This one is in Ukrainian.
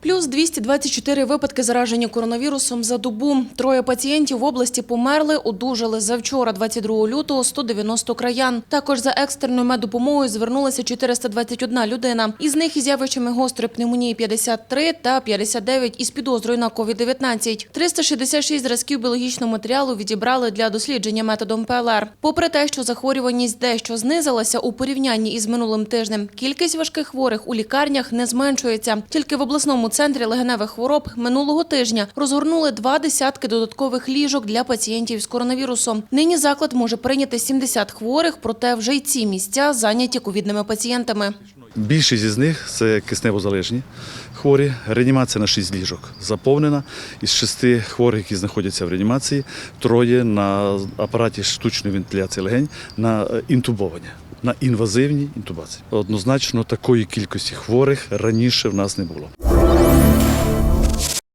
Плюс 224 випадки зараження коронавірусом за добу. Троє пацієнтів в області померли, одужали завчора, 22 лютого, 190 краян. Також за екстреною меддопомогою звернулася 421 людина. Із них із явищами гострої пневмонії 53 та 59 із підозрою на COVID-19. 366 зразків біологічного матеріалу відібрали для дослідження методом ПЛР. Попри те, що захворюваність дещо знизилася у порівнянні із минулим тижнем, кількість важких хворих у лікарнях не зменшується. Тільки в обласному центрі легеневих хвороб минулого тижня розгорнули два десятки додаткових ліжок для пацієнтів з коронавірусом. Нині заклад може прийняти 70 хворих, проте вже й ці місця зайняті ковідними пацієнтами. Більшість із них це кисневозалежні хворі. Реанімація на 6 ліжок заповнена. Із шести хворих, які знаходяться в реанімації, троє на апараті штучної вентиляції легень на е, інтубовані, на інвазивній інтубації. Однозначно такої кількості хворих раніше в нас не було.